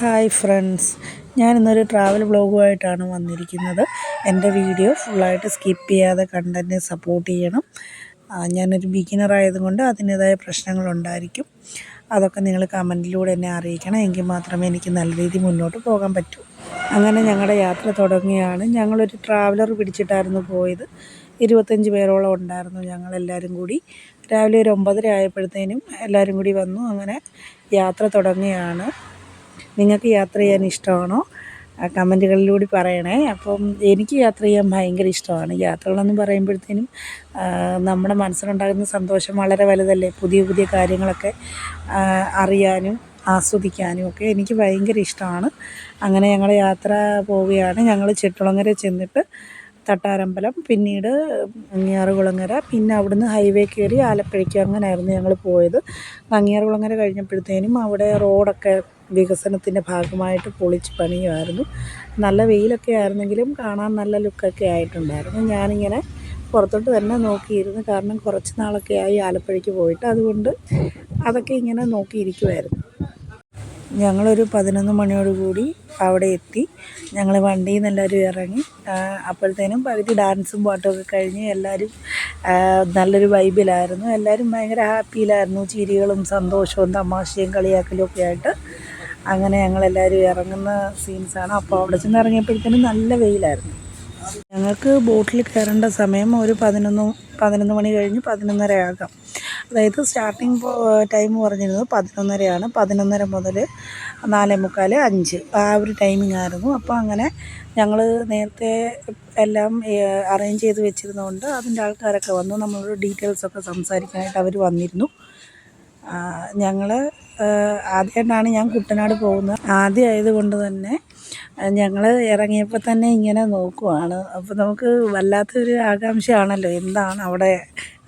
Hi friends. ഞാനിന്നൊരു travel വ്ളോഗുമായിട്ടാണ് വന്നിരിക്കുന്നത്. എന്റെ വീഡിയോ ഫുള്ളായിട്ട് സ്കിപ്പ് ചെയ്യാതെ കണ്ടന്റ് സപ്പോർട്ട് ചെയ്യണം. ഞാനൊരു ബിഗിനർ ആയതുകൊണ്ട് അതിന്റേതായ പ്രശ്നങ്ങളുണ്ടായിരിക്കും. അതൊക്കെ നിങ്ങൾ കമന്റിലൂടെ എന്നെ അറിയിക്കണം. എങ്കിൽ മാത്രമേ എനിക്ക് നല്ല രീതിയിൽ മുന്നോട്ട് പോകാൻ പറ്റൂ. അങ്ങനെ ഞങ്ങളുടെ യാത്ര തുടങ്ങിയാണ് ഞങ്ങളൊരു ട്രാവലർ പിടിച്ചിട്ടായിരുന്നു പോയത്. ഇരുപത്തഞ്ച് പേരോളം ഉണ്ടായിരുന്നു ഞങ്ങളെല്ലാവരും കൂടി. രാവിലെ ഒരു ഒമ്പതര ആയപ്പോഴത്തേനും എല്ലാവരും കൂടി വന്നു. അങ്ങനെ യാത്ര തുടങ്ങുകയാണ്. നിങ്ങൾക്ക് യാത്ര ചെയ്യാൻ ഇഷ്ടമാണോ? കമന്റുകളിലൂടെ പറയണേ. അപ്പം എനിക്ക് യാത്ര ചെയ്യാൻ ഭയങ്കര ഇഷ്ടമാണ്. യാത്രകളെന്ന് പറയുമ്പോഴത്തേനും നമ്മുടെ മനസ്സിലുണ്ടാകുന്ന സന്തോഷം വളരെ വലുതല്ലേ? പുതിയ പുതിയ കാര്യങ്ങളൊക്കെ അറിയാനും ആസ്വദിക്കാനും ഒക്കെ എനിക്ക് ഭയങ്കര ഇഷ്ടമാണ്. അങ്ങനെ ഞങ്ങൾ യാത്ര പോവുകയാണ്. ഞങ്ങൾ ചെട്ടുളങ്ങര ചെന്നിട്ട് തട്ടാരമ്പലം പിന്നീട് അങ്ങിയാറുകുളങ്ങര പിന്നെ അവിടുന്ന് ഹൈവേ കയറി ആലപ്പുഴയ്ക്ക് അങ്ങനെയായിരുന്നു ഞങ്ങൾ പോയത്. അങ്ങിയാറുകുളങ്ങര കഴിഞ്ഞപ്പോഴത്തേനും അവിടെ റോഡൊക്കെ വികസനത്തിന്റെ ഭാഗമായിട്ട് പൊളിച്ച് പണിയുമായിരുന്നു. നല്ല വെയിലൊക്കെ ആയിരുന്നെങ്കിലും കാണാൻ നല്ല ലുക്കൊക്കെ ആയിട്ടുണ്ടായിരുന്നു. ഞാനിങ്ങനെ പുറത്തോട്ട് തന്നെ നോക്കിയിരുന്നു. കാരണം കുറച്ച് നാളൊക്കെ ആയി ആലപ്പുഴയ്ക്ക് പോയിട്ട്. അതുകൊണ്ട് അതൊക്കെ ഇങ്ങനെ നോക്കിയിരിക്കുമായിരുന്നു ഞങ്ങളൊരു പതിനൊന്ന് മണിയോടുകൂടി അവിടെ എത്തി. ഞങ്ങൾ വണ്ടിയിൽ നിന്ന് എല്ലാവരും ഇറങ്ങി അപ്പോഴത്തേനും പകുതി ഡാൻസും പാട്ടുമൊക്കെ കഴിഞ്ഞ് എല്ലാവരും നല്ലൊരു വൈബിലായിരുന്നു. എല്ലാവരും ഭയങ്കര ഹാപ്പിയിലായിരുന്നു. ചിരികളും സന്തോഷവും തമാശയും കളിയാക്കലും ഒക്കെ ആയിട്ട് അങ്ങനെ ഞങ്ങളെല്ലാവരും ഇറങ്ങുന്ന സീൻസാണ്. അപ്പോൾ അവിടെ ചെന്ന് ഇറങ്ങിയപ്പോഴത്തേനും നല്ല വെയിലായിരുന്നു. ഞങ്ങൾക്ക് ബോട്ടിൽ കയറേണ്ട സമയം ഒരു പതിനൊന്ന് പതിനൊന്ന് മണി കഴിഞ്ഞ് പതിനൊന്നര ആകാം അതായത് സ്റ്റാർട്ടിങ് ടൈം പറഞ്ഞിരുന്നത് പതിനൊന്നരയാണ്. പതിനൊന്നര മുതൽ നാലേ മുക്കാൽ അഞ്ച്. ആ ഒരു ടൈമിംഗ് ആയിരുന്നു. അപ്പോൾ അങ്ങനെ ഞങ്ങൾ നേരത്തെ എല്ലാം അറേഞ്ച് ചെയ്ത് വെച്ചിരുന്നതുകൊണ്ട് അതിന്റെ ആൾക്കാരൊക്കെ വന്നു. നമ്മളോട് ഡീറ്റെയിൽസൊക്കെ സംസാരിക്കാനായിട്ട് അവർ വന്നിരുന്നു. ഞങ്ങൾ ആദ്യമായിട്ടാണ് ഞാൻ കുട്ടനാട് പോകുന്നത്. ആദ്യമായത് കൊണ്ട് തന്നെ ഞങ്ങൾ ഇറങ്ങിയപ്പോൾ തന്നെ ഇങ്ങനെ നോക്കുവാണ്. അപ്പോൾ നമുക്ക് വല്ലാത്തൊരു ആകാംക്ഷയാണല്ലോ എന്താണ് അവിടെ?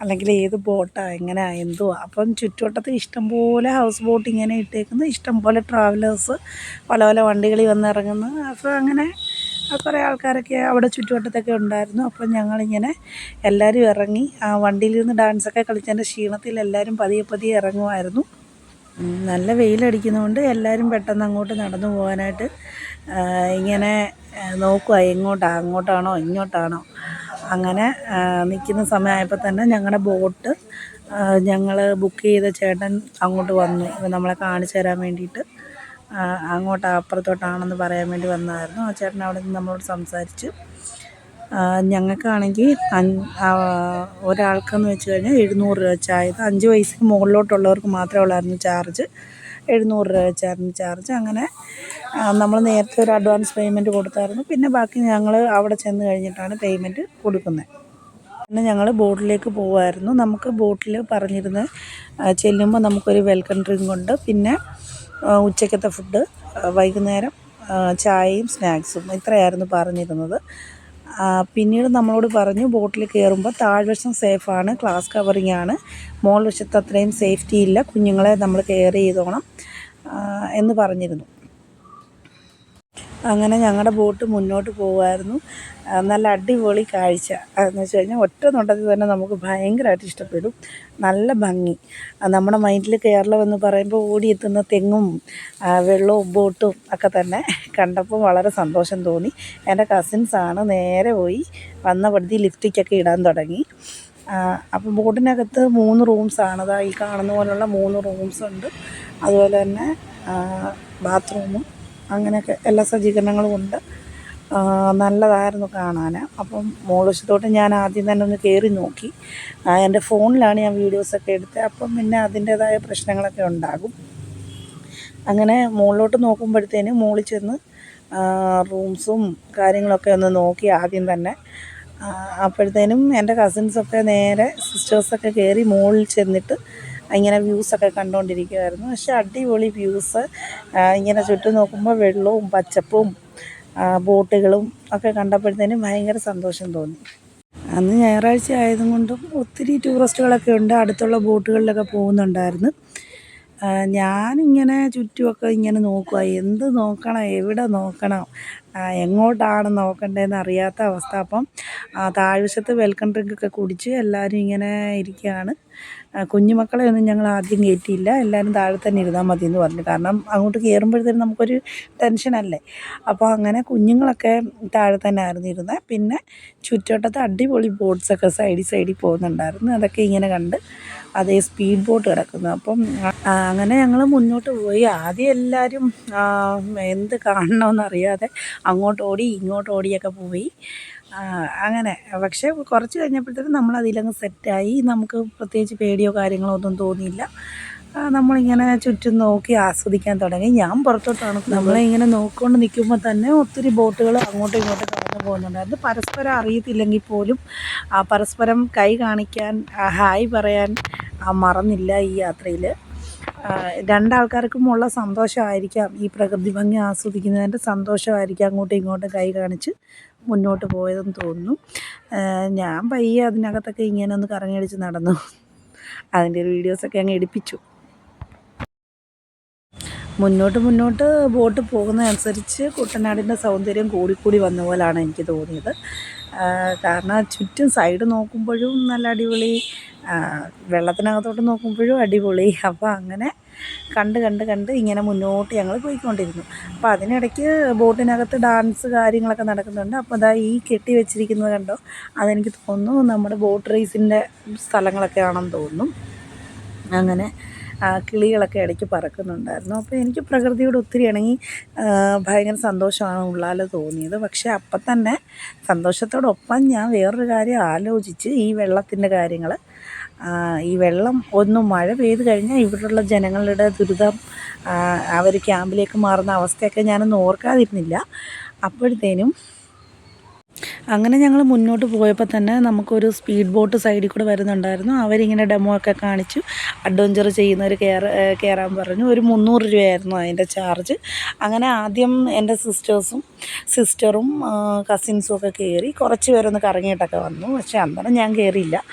അല്ലെങ്കിൽ ഏത് ബോട്ടാണ് എങ്ങനെ? എന്തുവാ? അപ്പം ചുറ്റുവട്ടത്ത് ഇഷ്ടംപോലെ ഹൗസ് ബോട്ട് ഇങ്ങനെ ഇട്ടേക്കുന്നു. ഇഷ്ടംപോലെ ട്രാവലേഴ്സ് പല പല വണ്ടികളിൽ വന്ന് ഇറങ്ങുന്നു അപ്പോൾ അങ്ങനെ കുറേ ആൾക്കാരൊക്കെ അവിടെ ചുറ്റുവട്ടത്തൊക്കെ ഉണ്ടായിരുന്നു. അപ്പം ഞങ്ങളിങ്ങനെ എല്ലാവരും ഇറങ്ങി ആ വണ്ടിയിൽ നിന്ന് ഡാൻസൊക്കെ കളിച്ചതിന്റെ ക്ഷീണത്തിൽ എല്ലാവരും പതിയെ പതിയെ ഇറങ്ങുമായിരുന്നു. നല്ല വെയിലടിക്കുന്നതുകൊണ്ട് എല്ലാവരും പെട്ടെന്ന് അങ്ങോട്ട് നടന്നു പോകാനായിട്ട് ഇങ്ങനെ നോക്കുക എങ്ങോട്ടാണ് അങ്ങോട്ടാണോ ഇങ്ങോട്ടാണോ. അങ്ങനെ നിൽക്കുന്ന സമയമായപ്പോൾ തന്നെ ഞങ്ങളുടെ ബോട്ട് ഞങ്ങൾ ബുക്ക് ചെയ്ത ചേട്ടൻ അങ്ങോട്ട് വന്നു. നമ്മളെ കാണിച്ചു തരാൻ വേണ്ടിയിട്ട് അങ്ങോട്ട് അപ്പുറത്തോട്ടാണെന്ന് പറയാൻ വേണ്ടി വന്നായിരുന്നു ആ ചേട്ടൻ അവിടെ നിന്ന് നമ്മളോട് സംസാരിച്ചു. ഞങ്ങൾക്കാണെങ്കിൽ ഒരാൾക്കെന്ന് വെച്ച് കഴിഞ്ഞാൽ എഴുന്നൂറ് രൂപ വെച്ച് അതായത് അഞ്ച് വയസ്സിന് മുകളിലോട്ടുള്ളവർക്ക് മാത്രമേ ഉള്ളായിരുന്നു ചാർജ്. എഴുന്നൂറ് രൂപ വെച്ചായിരുന്നു ചാർജ്. അങ്ങനെ നമ്മൾ നേരത്തെ ഒരു അഡ്വാൻസ് പേയ്മെന്റ് കൊടുത്തായിരുന്നു. പിന്നെ ബാക്കി ഞങ്ങൾ അവിടെ ചെന്ന് കഴിഞ്ഞിട്ടാണ് പേയ്മെന്റ് കൊടുക്കുന്നത്. പിന്നെ ഞങ്ങൾ ബോട്ടിലേക്ക് പോകുമായിരുന്നു നമുക്ക് ബോട്ടിൽ പറഞ്ഞിരുന്നത് ചെല്ലുമ്പോൾ നമുക്കൊരു വെൽക്കം ഡ്രിങ്ക് ഉണ്ട്. പിന്നെ ഉച്ചക്കത്തെ ഫുഡ് വൈകുന്നേരം ചായയും സ്നാക്സും ഇത്രയായിരുന്നു പറഞ്ഞിരുന്നത്. പിന്നീട് നമ്മളോട് പറഞ്ഞു ബോട്ടിൽ കയറുമ്പോൾ താഴ്വശം സേഫാണ് ക്ലാസ് കവറിങ് ആണ്. മോൾ വശത്ത് അത്രയും സേഫ്റ്റി ഇല്ല കുഞ്ഞുങ്ങളെ നമ്മൾ കെയർ ചെയ്തോണം എന്ന് പറഞ്ഞിരുന്നു. അങ്ങനെ ഞങ്ങളുടെ ബോട്ട് മുന്നോട്ട് പോകുമായിരുന്നു നല്ല അടിപൊളി കാഴ്ച. എന്ന് വെച്ച് കഴിഞ്ഞാൽ ഒറ്റ നോട്ടത്തിൽ തന്നെ നമുക്ക് ഭയങ്കരമായിട്ട് ഇഷ്ടപ്പെടും. നല്ല ഭംഗി. നമ്മുടെ മൈൻഡിൽ കേരളം എന്ന് പറയുമ്പോൾ ഓടിയെത്തുന്ന തെങ്ങും വെള്ളവും ബോട്ടും ഒക്കെ തന്നെ കണ്ടപ്പോൾ വളരെ സന്തോഷം തോന്നി. എന്റെ കസിൻസാണ് നേരെ പോയി വന്ന പടുതി ലിഫ്റ്റിക്കൊക്കെ ഇടാൻ തുടങ്ങി. അപ്പോൾ ബോട്ടിനകത്ത് മൂന്ന് റൂംസാണ് അതാ ഈ കാണുന്ന പോലുള്ള മൂന്ന് റൂംസ് ഉണ്ട്. അതുപോലെ തന്നെ ബാത്റൂമും അങ്ങനെയൊക്കെ എല്ലാ സജ്ജീകരണങ്ങളും ഉണ്ട്. നല്ലതായിരുന്നു കാണാൻ. അപ്പം മോളശത്തോട്ട് ഞാൻ ആദ്യം തന്നെ ഒന്ന് കയറി നോക്കി. എന്റെ ഫോണിലാണ് ഞാൻ വീഡിയോസൊക്കെ എടുത്തത്. അപ്പം പിന്നെ അതിന്റേതായ പ്രശ്നങ്ങളൊക്കെ ഉണ്ടാകും. അങ്ങനെ മുകളിലോട്ട് നോക്കുമ്പോഴത്തേനും മുകളിൽ ചെന്ന് റൂംസും കാര്യങ്ങളൊക്കെ ഒന്ന് നോക്കി ആദ്യം തന്നെ. അപ്പോഴത്തേനും എന്റെ കസിൻസൊക്കെ നേരെ സിസ്റ്റേഴ്സൊക്കെ കയറി മുകളിൽ ചെന്നിട്ട് ഇങ്ങനെ വ്യൂസൊക്കെ കണ്ടുകൊണ്ടിരിക്കുമായിരുന്നു പക്ഷെ അടിപൊളി വ്യൂസ് ഇങ്ങനെ ചുറ്റും നോക്കുമ്പോൾ വെള്ളവും പച്ചപ്പും ബോട്ടുകളും ഒക്കെ കണ്ടപ്പോഴത്തേനും ഭയങ്കര സന്തോഷം തോന്നി. അന്ന് ഞായറാഴ്ച ആയതും കൊണ്ടും ഒത്തിരി ടൂറിസ്റ്റുകളൊക്കെ ഉണ്ട്. അടുത്തുള്ള ബോട്ടുകളിലൊക്കെ പോകുന്നുണ്ടായിരുന്നു. ഞാനിങ്ങനെ ചുറ്റുമൊക്കെ ഇങ്ങനെ നോക്കുക എന്ത് നോക്കണം? എവിടെ നോക്കണം? എങ്ങോട്ടാണ് നോക്കണ്ടതെന്ന് അറിയാത്ത അവസ്ഥ. അപ്പം താഴ്വശത്ത് വെൽക്കം ഡ്രിങ്ക് ഒക്കെ കുടിച്ച് എല്ലാവരും ഇങ്ങനെ ഇരിക്കുകയാണ്. കുഞ്ഞുമക്കളെ ഒന്നും ഞങ്ങൾ ആദ്യം കയറ്റിയില്ല. എല്ലാവരും താഴെ തന്നെ ഇരുന്നാൽ മതി എന്ന് പറഞ്ഞു. കാരണം അങ്ങോട്ട് കയറുമ്പോഴത്തേനും നമുക്കൊരു ടെൻഷനല്ലേ അപ്പോൾ അങ്ങനെ കുഞ്ഞുങ്ങളൊക്കെ താഴെ തന്നെ ആയിരുന്നു ഇരുന്നത് പിന്നെ ചുറ്റോട്ടത്ത് അടിപൊളി ബോട്ട്സൊക്കെ സൈഡിൽ സൈഡിൽ പോകുന്നുണ്ടായിരുന്നു. അതൊക്കെ ഇങ്ങനെ കണ്ട് അതേ സ്പീഡ് ബോട്ട് കിടക്കുന്നു. അപ്പം അങ്ങനെ ഞങ്ങൾ മുന്നോട്ട് പോയി. ആദ്യം എല്ലാവരും എന്ത് കാണണമെന്നറിയാതെ അങ്ങോട്ട് ഓടി ഇങ്ങോട്ട് ഓടിയൊക്കെ പോയി. അങ്ങനെ. പക്ഷേ കുറച്ച് കഴിഞ്ഞപ്പോഴത്തേക്കും നമ്മൾ അതിലങ്ങ് സെറ്റായി. നമുക്ക് പ്രത്യേകിച്ച് പേടിയോ കാര്യങ്ങളോ ഒന്നും തോന്നിയില്ല. നമ്മളിങ്ങനെ ചുറ്റും നോക്കി ആസ്വദിക്കാൻ തുടങ്ങി. ഞാൻ പുറത്തോട്ടാണ് നമ്മളിങ്ങനെ നോക്കിക്കൊണ്ട് നിൽക്കുമ്പോൾ തന്നെ ഒത്തിരി ബോട്ടുകൾ അങ്ങോട്ടും ഇങ്ങോട്ടും കടന്നു പോകുന്നുണ്ടായിരുന്നു. പരസ്പരം അറിയത്തില്ലെങ്കിൽ പോലും ആ, പരസ്പരം കൈ കാണിക്കാൻ ഹായ് പറയാൻ ആ, മറന്നില്ല ഈ യാത്രയിൽ രണ്ടാൾക്കാർക്കും ഉള്ള സന്തോഷമായിരിക്കാം. ഈ പ്രകൃതി ഭംഗി ആസ്വദിക്കുന്നതിന്റെ സന്തോഷമായിരിക്കാം അങ്ങോട്ടും ഇങ്ങോട്ടും കൈ കാണിച്ച്. മുന്നോട്ട് പോയതെന്ന് തോന്നുന്നു. ഞാൻ പയ്യെ അതിനകത്തൊക്കെ ഇങ്ങനെ ഒന്ന് കറങ്ങിയടിച്ച് നടന്നു. അതിന്റെ ഒരു വീഡിയോസൊക്കെ അങ്ങ് എടുപ്പിച്ചു. മുന്നോട്ട് മുന്നോട്ട് ബോട്ട് പോകുന്നതനുസരിച്ച് കുട്ടനാടിന്റെ സൗന്ദര്യം കൂടിക്കൂടി വന്ന പോലാണ് എനിക്ക് തോന്നിയത്. കാരണം ചുറ്റും സൈഡ് നോക്കുമ്പോഴും നല്ല അടിപൊളി വെള്ളത്തിനകത്തോട്ട് നോക്കുമ്പോഴും അടിപൊളി. അപ്പോൾ അങ്ങനെ കണ്ട് കണ്ട് കണ്ട് ഇങ്ങനെ മുന്നോട്ട് ഞങ്ങൾ പോയിക്കൊണ്ടിരുന്നു. അപ്പോൾ അതിനിടയ്ക്ക് ബോട്ടിനകത്ത് ഡാൻസ് കാര്യങ്ങളൊക്കെ നടക്കുന്നുണ്ട്. അപ്പോൾ അതാ ഈ കെട്ടി വെച്ചിരിക്കുന്നത് കണ്ടോ? അതെനിക്ക് തോന്നുന്നു നമ്മുടെ ബോട്ട് റേസിന്റെ സ്ഥലങ്ങളൊക്കെ ആണെന്ന് തോന്നുന്നു. അങ്ങനെ കിളികളൊക്കെ ഇടയ്ക്ക് പറക്കുന്നുണ്ടായിരുന്നു. അപ്പോൾ എനിക്ക് പ്രകൃതിയോട് ഒത്തിരി ഇണങ്ങി ഭയങ്കര സന്തോഷമാണ് ഉള്ളാൽ തോന്നിയത്. പക്ഷേ അപ്പം തന്നെ സന്തോഷത്തോടൊപ്പം ഞാൻ വേറൊരു കാര്യം ആലോചിച്ച് ഈ വെള്ളത്തിന്റെ കാര്യങ്ങൾ ഈ വെള്ളം ഒന്ന് മഴ പെയ്ത് കഴിഞ്ഞാൽ ഇവിടെയുള്ള ജനങ്ങളുടെ ദുരിതം അവർ ക്യാമ്പിലേക്ക് മാറുന്ന അവസ്ഥയൊക്കെ ഞാനൊന്നും ഓർക്കാതിരുന്നില്ല. അപ്പോഴത്തേനും അങ്ങനെ ഞങ്ങൾ മുന്നോട്ട് പോയപ്പോൾ തന്നെ നമുക്കൊരു സ്പീഡ് ബോട്ട് സൈഡിൽ കൂടെ വരുന്നുണ്ടായിരുന്നു. അവരിങ്ങനെ ഡെമോ ഒക്കെ കാണിച്ചു. അഡ്വഞ്ചർ ചെയ്യുന്നവർ കയറ കയറാൻ പറഞ്ഞു. ഒരു മുന്നൂറ് രൂപയായിരുന്നു അതിന്റെ ചാർജ് അങ്ങനെ ആദ്യം എന്റെ സിസ്റ്റേഴ്സും സിസ്റ്ററും കസിൻസും ഒക്കെ കയറി കുറച്ച് പേരൊന്ന് കറങ്ങിയിട്ടൊക്കെ വന്നു. പക്ഷേ അന്നേരം ഞാൻ കയറിയില്ല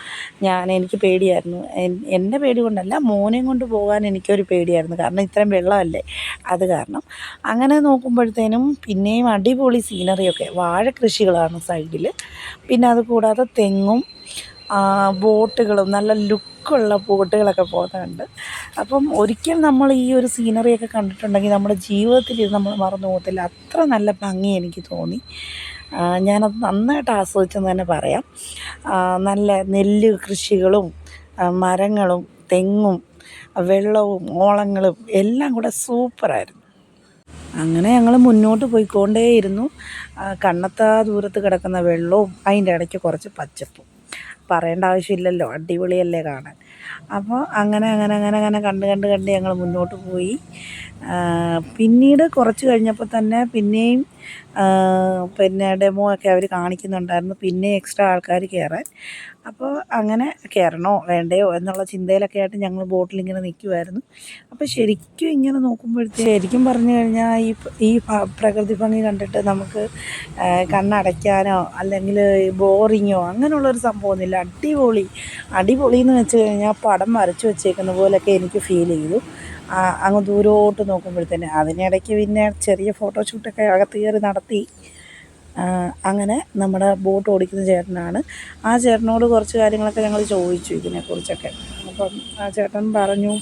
ഞാൻ എനിക്ക് പേടിയായിരുന്നു. എൻ- എന്റെ പേടി കൊണ്ടല്ല മോനെയും കൊണ്ട് പോകാൻ എനിക്കൊരു പേടിയായിരുന്നു. കാരണം ഇത്രയും വെള്ളമല്ലേ? അത് കാരണം. അങ്ങനെ നോക്കുമ്പോഴത്തേനും പിന്നെയും അടിപൊളി സീനറിയൊക്കെ വാഴ കൃഷികളാണ് സൈഡിൽ പിന്നെ അത് കൂടാതെ തെങ്ങും ബോട്ടുകളും നല്ല ലുക്കുള്ള ബോട്ടുകളൊക്കെ പോകുന്നുണ്ട്. അപ്പം ഒരിക്കൽ നമ്മൾ ഈ ഒരു സീനറിയൊക്കെ കണ്ടിട്ടുണ്ടെങ്കിൽ നമ്മുടെ ജീവിതത്തിൽ ഇത് നമ്മൾ മറന്നു പോകത്തില്ല. അത്ര നല്ല ഭംഗി എനിക്ക് തോന്നി. ഞാനത് നന്നായിട്ട് ആസ്വദിച്ചെന്ന് തന്നെ പറയാം. നല്ല നെല്ല് കൃഷികളും മരങ്ങളും തെങ്ങും വെള്ളവും ഓളങ്ങളും എല്ലാം കൂടെ സൂപ്പറായിരുന്നു അങ്ങനെ ഞങ്ങൾ മുന്നോട്ട് പോയിക്കൊണ്ടേയിരുന്നു. കണ്ണത്താ ദൂരത്ത് കിടക്കുന്ന വെള്ളവും അതിന്റെ ഇടയ്ക്ക് കുറച്ച് പച്ചപ്പും. പറയേണ്ട ആവശ്യമില്ലല്ലോ അടിപൊളിയല്ലേ കാണാൻ. അപ്പോൾ അങ്ങനെ അങ്ങനെ അങ്ങനെ അങ്ങനെ കണ്ട് കണ്ട് കണ്ട് ഞങ്ങൾ മുന്നോട്ട് പോയി. പിന്നീട് കുറച്ച് കഴിഞ്ഞപ്പോൾ തന്നെ പിന്നെയും പിന്നെ ഡെമോ ഒക്കെ അവർ കാണിക്കുന്നുണ്ടായിരുന്നു. പിന്നെ എക്സ്ട്രാ ആൾക്കാർ കയറാൻ അപ്പോൾ അങ്ങനെ കയറണോ വേണ്ടയോ എന്നുള്ള ചിന്തയിലൊക്കെ ആയിട്ട് ഞങ്ങൾ ബോട്ടിലിങ്ങനെ നിൽക്കുമായിരുന്നു അപ്പോൾ ശരിക്കും ഇങ്ങനെ നോക്കുമ്പോഴത്തേ ശരിക്കും പറഞ്ഞു കഴിഞ്ഞാൽ ഈ ഈ പ്രകൃതി ഭംഗി കണ്ടിട്ട് നമുക്ക് കണ്ണടയ്ക്കാനോ അല്ലെങ്കിൽ ബോറിങ്ങോ അങ്ങനെയുള്ളൊരു സംഭവമൊന്നുമില്ല. അടിപൊളി അടിപൊളി എന്ന് വെച്ച് കഴിഞ്ഞാൽ പടം വരച്ച് വെച്ചേക്കുന്ന പോലെയൊക്കെ എനിക്ക് ഫീൽ ചെയ്തു. അങ്ങ് ദൂരോട്ട് നോക്കുമ്പോഴത്തേന് അതിനിടയ്ക്ക് പിന്നെ ചെറിയ ഫോട്ടോഷൂട്ടൊക്കെ അകത്ത് കയറി നടത്തി. അങ്ങനെ നമ്മുടെ ബോട്ട് ഓടിക്കുന്ന ചേട്ടനാണ്. ആ ചേട്ടനോട് കുറച്ച് കാര്യങ്ങളൊക്കെ ഞങ്ങൾ ചോദിച്ചു ഇതിനെക്കുറിച്ചൊക്കെ. അപ്പം ആ ചേട്ടൻ പറഞ്ഞു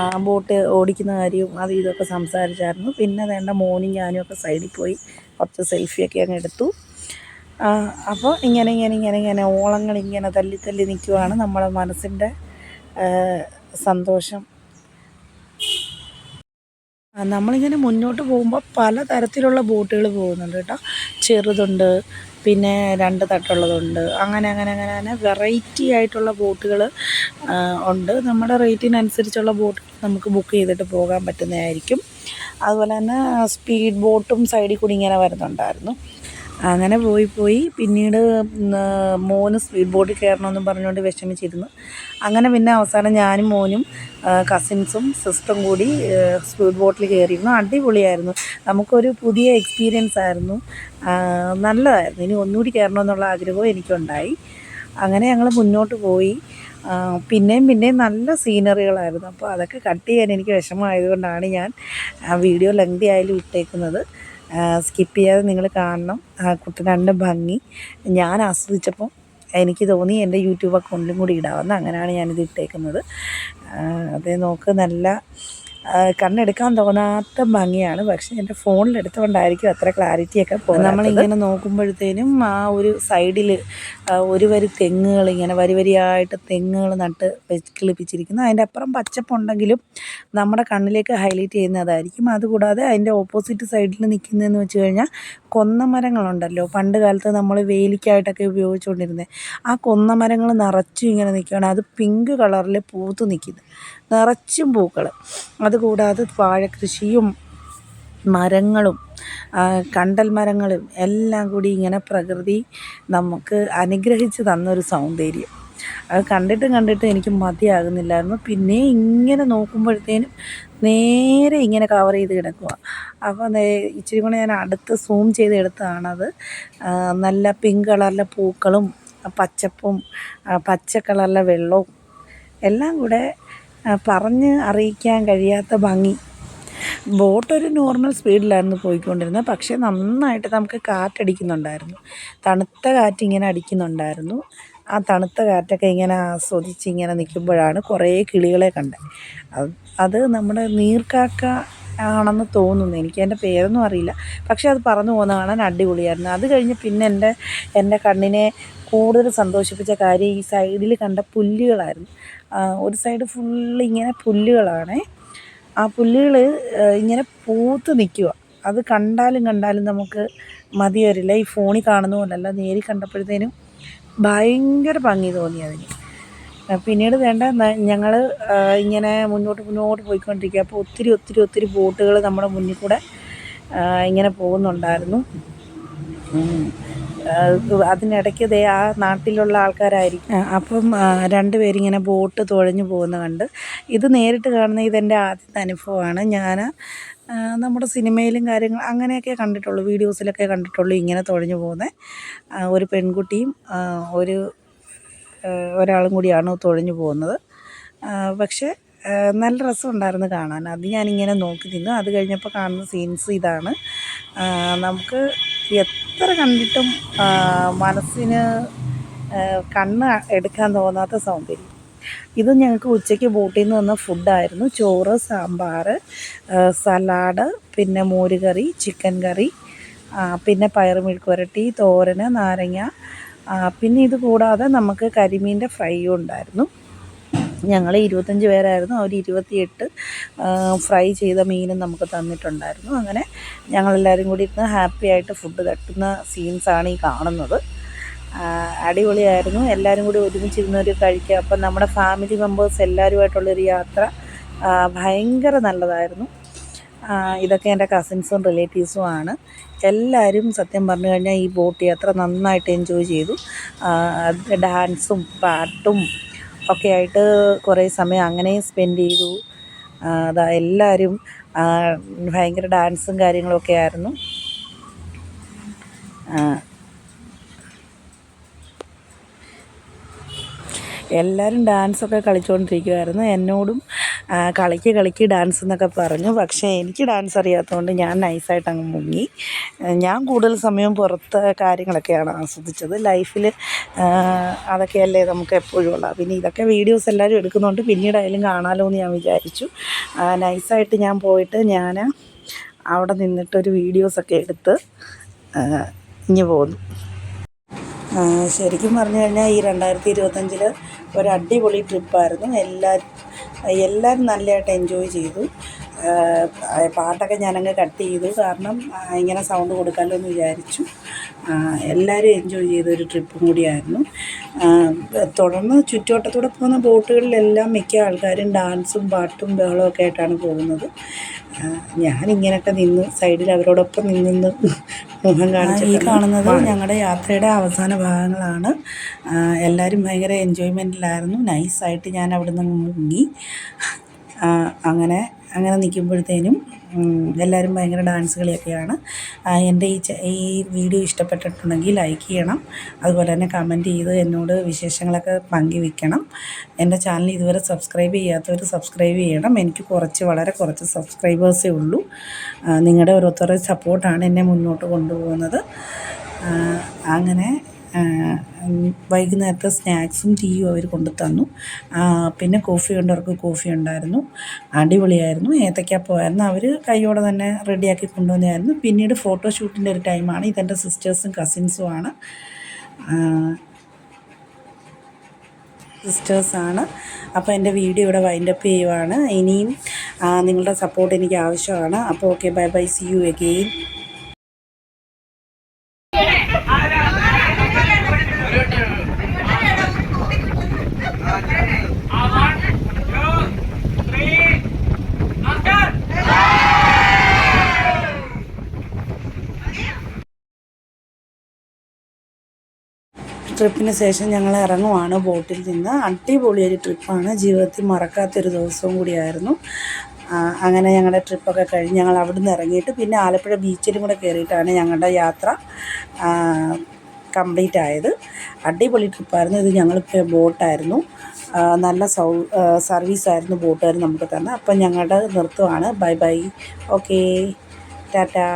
ആ ബോട്ട് ഓടിക്കുന്ന കാര്യവും അത് ഇതൊക്കെ സംസാരിച്ചായിരുന്നു. പിന്നെ വേണ്ട മോനും ഞാനും ഒക്കെ സൈഡിൽ പോയി കുറച്ച് സെൽഫിയൊക്കെ അങ്ങ് എടുത്തു. അപ്പോൾ ഇങ്ങനെ ഇങ്ങനെ ഇങ്ങനെ ഇങ്ങനെ ഓളങ്ങൾ ഇങ്ങനെ തല്ലി തല്ലി നിൽക്കുവാണ് നമ്മുടെ മനസ്സിന്റെ സന്തോഷം. നമ്മളിങ്ങനെ മുന്നോട്ട് പോകുമ്പോൾ പല തരത്തിലുള്ള ബോട്ടുകൾ പോകുന്നുണ്ട് കേട്ടോ. ചെറുതുണ്ട് പിന്നെ രണ്ട് തട്ടുള്ളതുണ്ട്. അങ്ങനെ അങ്ങനെ അങ്ങനെ അങ്ങനെ വെറൈറ്റി ആയിട്ടുള്ള ബോട്ടുകൾ ഉണ്ട്. നമ്മുടെ റേറ്റിനനുസരിച്ചുള്ള ബോട്ട് നമുക്ക് ബുക്ക് ചെയ്തിട്ട് പോകാൻ പറ്റുന്നതായിരിക്കും. അതുപോലെ തന്നെ സ്പീഡ് ബോട്ടും സൈഡിൽ കൂടി ഇങ്ങനെ വരുന്നുണ്ടായിരുന്നു. അങ്ങനെ പോയി പോയി പിന്നീട് മോന് സ്പീഡ് ബോട്ടിൽ കയറണമെന്നും പറഞ്ഞുകൊണ്ട് വിഷമിച്ചിരുന്നു. അങ്ങനെ പിന്നെ അവസാനം ഞാനും മോനും കസിൻസും സിസ്റ്ററും കൂടി സ്പീഡ് ബോട്ടിൽ കയറിയിരുന്നു. അടിപൊളിയായിരുന്നു. നമുക്കൊരു പുതിയ എക്സ്പീരിയൻസ് ആയിരുന്നു. നല്ലതായിരുന്നു. ഇനി ഒന്നുകൂടി കയറണമെന്നുള്ള ആഗ്രഹവും എനിക്കുണ്ടായി. അങ്ങനെ ഞങ്ങൾ മുന്നോട്ട് പോയി. പിന്നെയും പിന്നെയും നല്ല സീനറികളായിരുന്നു. അപ്പോൾ അതൊക്കെ കട്ട് ചെയ്യാൻ എനിക്ക് വിഷമമായതുകൊണ്ടാണ് ഞാൻ വീഡിയോ ലെങ്തി ആയാലും ഇട്ടേക്കുന്നത്. സ്കിപ്പ് ചെയ്യാതെ നിങ്ങൾ കാണണം. കുട്ടനാടിന്റെ ഭംഗി. ഞാൻ ആസ്വദിച്ചപ്പോൾ എനിക്ക് തോന്നി എന്റെ യൂട്യൂബ് അക്കൗണ്ടിലും കൂടി ഇടാമെന്ന് അങ്ങനെയാണ് ഞാനിത് ഇട്ടേക്കുന്നത്. അതേ നോക്ക് നല്ല കണ്ണെടുക്കാൻ തോന്നാത്ത ഭംഗിയാണ്. പക്ഷേ എന്റെ ഫോണിൽ എടുത്തുകൊണ്ടായിരിക്കും അത്ര ക്ലാരിറ്റിയൊക്കെ പോകുന്നത് നമ്മളിങ്ങനെ നോക്കുമ്പോഴത്തേനും ആ ഒരു സൈഡിൽ ഒരു വരി തെങ്ങുകൾ ഇങ്ങനെ വരി വരിയായിട്ട് തെങ്ങുകൾ നട്ട് കിളിപ്പിച്ചിരിക്കുന്നു. അതിന്റെ അപ്പുറം പച്ചപ്പുണ്ടെങ്കിലും നമ്മുടെ കണ്ണിലേക്ക് ഹൈലൈറ്റ് ചെയ്യുന്നതായിരിക്കും. അതുകൂടാതെ അതിന്റെ ഓപ്പോസിറ്റ് സൈഡിൽ നിൽക്കുന്നതെന്ന് വെച്ച് കഴിഞ്ഞാൽ കൊന്നമരങ്ങളുണ്ടല്ലോ. പണ്ട് കാലത്ത് നമ്മൾ വേലിക്കായിട്ടൊക്കെ ഉപയോഗിച്ചുകൊണ്ടിരുന്നത്. ആ കൊന്നമരങ്ങൾ നിറച്ചും ഇങ്ങനെ നിൽക്കുകയാണ്. അത് പിങ്ക് കളറിൽ പൂത്ത് നിൽക്കുന്നു. നിറച്ചും പൂക്കൾ. അതുകൂടാതെ വാഴക്കൃഷിയും മരങ്ങളും കണ്ടൽ മരങ്ങളും എല്ലാം കൂടി ഇങ്ങനെ പ്രകൃതി നമുക്ക് അനുഗ്രഹിച്ച് തന്നൊരു സൗന്ദര്യം. അത് കണ്ടിട്ടും കണ്ടിട്ടും എനിക്ക് മതിയാകുന്നില്ലായിരുന്നു. പിന്നെ ഇങ്ങനെ നോക്കുമ്പോഴത്തേനും നേരെ ഇങ്ങനെ കവർ ചെയ്ത് കിടക്കുക അപ്പോൾ ഇച്ചിരി കൂടെ ഞാൻ അടുത്ത് സൂം ചെയ്ത് എടുത്തതാണത്. നല്ല പിങ്ക് കളറിലെ പൂക്കളും പച്ചപ്പും പച്ച കളറിലെ വെള്ളവും എല്ലാം കൂടെ പറഞ്ഞ് അറിയിക്കാൻ കഴിയാത്ത ഭംഗി. ബോട്ട് ഒരു നോർമൽ സ്പീഡിലായിരുന്നു പോയിക്കൊണ്ടിരുന്നത്. പക്ഷേ നന്നായിട്ട് നമുക്ക് കാറ്റടിക്കുന്നുണ്ടായിരുന്നു. തണുത്ത കാറ്റിങ്ങനെ അടിക്കുന്നുണ്ടായിരുന്നു. ആ തണുത്ത കാറ്റൊക്കെ ഇങ്ങനെ ആസ്വദിച്ച് ഇങ്ങനെ നിൽക്കുമ്പോഴാണ് കുറേ കിളികളെ കണ്ടത്. അത് അത് നമ്മുടെ നീർക്കാക്ക ആണെന്ന് തോന്നുന്നു. എനിക്ക് എന്റെ പേരൊന്നും അറിയില്ല. പക്ഷേ അത് പറന്നു പോകുന്ന കാണാൻ അടിപൊളിയായിരുന്നു. അത് കഴിഞ്ഞ് പിന്നെ എന്റെ എന്റെ കണ്ണിനെ കൂടുതൽ സന്തോഷിപ്പിച്ച കാര്യം ഈ സൈഡിൽ കണ്ട പുല്ലുകളായിരുന്നു. ഒരു സൈഡ് ഫുള്ള് ഇങ്ങനെ പുല്ലുകളാണേ. ആ പുല്ലുകൾ ഇങ്ങനെ പൂത്ത് നിൽക്കുക അത് കണ്ടാലും കണ്ടാലും നമുക്ക് മതി വരില്ല ഈ ഫോണിൽ കാണുന്ന പോലല്ല നേരിൽ കണ്ടപ്പോഴത്തേനും ഭയങ്കര ഭംഗി തോന്നി അതിന്. പിന്നീട് വേണ്ട ഞങ്ങൾ ഇങ്ങനെ മുന്നോട്ട് മുന്നോട്ട് പോയിക്കൊണ്ടിരിക്കുക. അപ്പോൾ ഒത്തിരി ഒത്തിരി ഒത്തിരി ബോട്ടുകൾ നമ്മുടെ മുന്നിൽ കൂടെ ഇങ്ങനെ പോകുന്നുണ്ടായിരുന്നു. അതിനിടയ്ക്ക് ദേ ആ നാട്ടിലുള്ള ആൾക്കാരായിരിക്കും. അപ്പം രണ്ടുപേരിങ്ങനെ ബോട്ട് തുഴഞ്ഞു പോകുന്ന കണ്ട് ഇത് നേരിട്ട് കാണുന്ന ഇതെന്റെ ആദ്യത്തെ അനുഭവമാണ്. ഞാൻ നമ്മുടെ സിനിമയിലും കാര്യങ്ങൾ അങ്ങനെയൊക്കെ കണ്ടിട്ടുള്ളൂ വീഡിയോസിലൊക്കെ കണ്ടിട്ടുള്ളൂ ഇങ്ങനെ തുഴഞ്ഞു പോകുന്നത് ഒരു പെൺകുട്ടിയും ഒരു ഒരാളും കൂടിയാണ് തുഴഞ്ഞു പോകുന്നത്. പക്ഷേ നല്ല രസമുണ്ടായിരുന്നു കാണാൻ. അത് ഞാനിങ്ങനെ നോക്കി നിന്നു. അത് കഴിഞ്ഞപ്പോൾ കാണുന്ന സീൻസ് ഇതാണ്. നമുക്ക് എത്ര കണ്ടിട്ടും മനസ്സിന് കണ്ണ് എടുക്കാൻ തോന്നാത്ത സൗന്ദര്യം. ഇത് ഞങ്ങൾക്ക് ഉച്ചയ്ക്ക് ബോട്ടിൽ നിന്ന് വന്ന ഫുഡായിരുന്നു ചോറ് സാമ്പാർ സലാഡ് പിന്നെ മോരുകറി ചിക്കൻ കറി പിന്നെ പയർ പുരട്ടി തോരന് നാരങ്ങ പിന്നെ ഇത് കൂടാതെ നമുക്ക് കരിമീന്റെ ഫ്രൈയും ഉണ്ടായിരുന്നു. ഞങ്ങൾ ഇരുപത്തഞ്ച് പേരായിരുന്നു. അവർ ഇരുപത്തിയെട്ട് ഫ്രൈ ചെയ്ത മീനും നമുക്ക് തന്നിട്ടുണ്ടായിരുന്നു. അങ്ങനെ ഞങ്ങളെല്ലാവരും കൂടി ഇരുന്ന് ഹാപ്പി ആയിട്ട് ഫുഡ് തട്ടുന്ന സീൻസാണ് ഈ കാണുന്നത്. അടിപൊളിയായിരുന്നു. എല്ലാവരും കൂടി ഒരുമിച്ചിരുന്നൊരു കഴിക്കുക അപ്പം നമ്മുടെ ഫാമിലി മെമ്പേഴ്സ് എല്ലാവരുമായിട്ടുള്ളൊരു യാത്ര ഭയങ്കര നല്ലതായിരുന്നു. ഇതൊക്കെ എന്റെ കസിൻസും റിലേറ്റീവ്സും ആണ്. എല്ലാവരും സത്യം പറഞ്ഞു കഴിഞ്ഞാൽ ഈ ബോട്ട് യാത്ര നന്നായിട്ട് എൻജോയ് ചെയ്തു. ഡാൻസും പാട്ടും ഒക്കെ ആയിട്ട് കുറേ സമയം അങ്ങനെയും സ്പെൻഡ് ചെയ്തു. അതാ എല്ലാവരും ഭയങ്കര ഡാൻസും കാര്യങ്ങളൊക്കെ ആയിരുന്നു. എല്ലാവരും ഡാൻസൊക്കെ കളിച്ചുകൊണ്ടിരിക്കുമായിരുന്നു എന്നോടും കളിക്ക് കളിക്ക് ഡാൻസ് എന്നൊക്കെ പറഞ്ഞു. പക്ഷേ എനിക്ക് ഡാൻസ് അറിയാത്തതുകൊണ്ട് ഞാൻ നൈസായിട്ട് അങ്ങ് മുങ്ങി. ഞാൻ കൂടുതൽ സമയം പുറത്ത് കാര്യങ്ങളൊക്കെയാണ് ആസ്വദിച്ചത്. ലൈഫിൽ അതൊക്കെയല്ലേ നമുക്ക് എപ്പോഴും ഉള്ളത് പിന്നെ ഇതൊക്കെ വീഡിയോസ് എല്ലാവരും എടുക്കുന്നുണ്ട് പിന്നീടായാലും കാണാമല്ലോ എന്ന് ഞാൻ വിചാരിച്ചു. നൈസായിട്ട് ഞാൻ പോയിട്ട് ഞാൻ അവിടെ നിന്നിട്ടൊരു വീഡിയോസൊക്കെ എടുത്ത് ഇഞ്ഞു പോന്നു. ശരിക്കും പറഞ്ഞു കഴിഞ്ഞാൽ ഈ രണ്ടായിരത്തി ഇരുപത്തഞ്ചിൽ ഒരു അടിപൊളി ട്രിപ്പായിരുന്നു എല്ലാവരും എല്ലാവരും നല്ലതായിട്ട് എൻജോയ് ചെയ്തു. പാട്ടൊക്കെ ഞാനങ്ങ് കട്ട് ചെയ്തു. കാരണം ഇങ്ങനെ സൗണ്ട് കൊടുക്കാമല്ലോ എന്ന് വിചാരിച്ചു എല്ലാവരും എൻജോയ് ചെയ്തൊരു ട്രിപ്പും കൂടിയായിരുന്നു. തുടർന്ന് ചുറ്റുവട്ടത്തൂടെ പോകുന്ന ബോട്ടുകളിലെല്ലാം മിക്ക ആൾക്കാരും ഡാൻസും പാട്ടും ബഹളവും ഒക്കെ ആയിട്ടാണ് പോകുന്നത്. ഞാനിങ്ങനെയൊക്കെ നിന്ന് സൈഡിൽ അവരോടൊപ്പം നിന്ന് മുഖം കാണിച്ചു ഈ കാണുന്നത് ഞങ്ങളുടെ യാത്രയുടെ അവസാന ഭാഗങ്ങളാണ്. എല്ലാവരും ഭയങ്കര എൻജോയ്മെന്റിലായിരുന്നു നൈസായിട്ട് ഞാൻ അവിടെ നിന്ന് മുങ്ങി അങ്ങനെ അങ്ങനെ നിൽക്കുമ്പോഴത്തേനും എല്ലാവരും ഭയങ്കര ഡാൻസ് കളിയൊക്കെയാണ്. എന്റെ ഈ ഈ വീഡിയോ ഇഷ്ടപ്പെട്ടിട്ടുണ്ടെങ്കിൽ ലൈക്ക് ചെയ്യണം. അതുപോലെ തന്നെ കമന്റ് ചെയ്ത് എന്നോട് വിശേഷങ്ങളൊക്കെ പങ്കുവെക്കണം എന്റെ ചാനൽ ഇതുവരെ സബ്സ്ക്രൈബ് ചെയ്യാത്തവർ സബ്സ്ക്രൈബ് ചെയ്യണം. എനിക്ക് കുറച്ച് വളരെ കുറച്ച് സബ്സ്ക്രൈബേഴ്സേ ഉള്ളൂ. നിങ്ങളുടെ ഓരോരുത്തരുടെ സപ്പോർട്ടാണ് എന്നെ മുന്നോട്ട് കൊണ്ടുപോകുന്നത്. അങ്ങനെ വൈകുന്നേരത്തെ സ്നാക്സും ടീയും അവർ കൊണ്ടു തന്നു. പിന്നെ കോഫി കൊണ്ടവർക്ക് കോഫി ഉണ്ടായിരുന്നു. അടിപൊളിയായിരുന്നു. ഏത്തയ്ക്കാപ്പമായിരുന്നു അവർ കൈയോടെ തന്നെ റെഡിയാക്കി കൊണ്ടുവന്നായിരുന്നു. പിന്നീട് ഫോട്ടോ ഫോട്ടോഷൂട്ടിന്റെ ഒരു ടൈമാണ് ഇതെന്റെ സിസ്റ്റേഴ്സും കസിൻസുമാണ് സിസ്റ്റേഴ്സാണ് അപ്പോൾ എന്റെ വീഡിയോ ഇവിടെ വൈൻഡപ്പ് ചെയ്യുവാണ്. ഇനിയും നിങ്ങളുടെ സപ്പോർട്ട് എനിക്ക് ആവശ്യമാണ്. അപ്പോൾ okay bye bye see you again ട്രിപ്പിന് ശേഷം ഞങ്ങൾ ഇറങ്ങുവാണ് ബോട്ടിൽ നിന്ന്. അടിപൊളി അടിപൊളിയൊരു ട്രിപ്പാണ് ജീവിതത്തിൽ മറക്കാത്തൊരു ദിവസവും കൂടിയായിരുന്നു. അങ്ങനെ ഞങ്ങളുടെ ട്രിപ്പൊക്കെ കഴിഞ്ഞ് ഞങ്ങൾ അവിടുന്ന് ഇറങ്ങിയിട്ട് പിന്നെ ആലപ്പുഴ ബീച്ചിലും കൂടെ കയറിയിട്ടാണ് ഞങ്ങളുടെ യാത്ര കംപ്ലീറ്റ് ആയത്. അടിപൊളി ട്രിപ്പായിരുന്നു ഇത് ഞങ്ങൾക്ക് ബോട്ടായിരുന്നു നല്ല സൗ സർവീസായിരുന്നു ബോട്ടുകാർ നമുക്ക് തന്നെ. അപ്പം ഞങ്ങളുടെ നിർത്തുവാണ്. Bye bye okay tata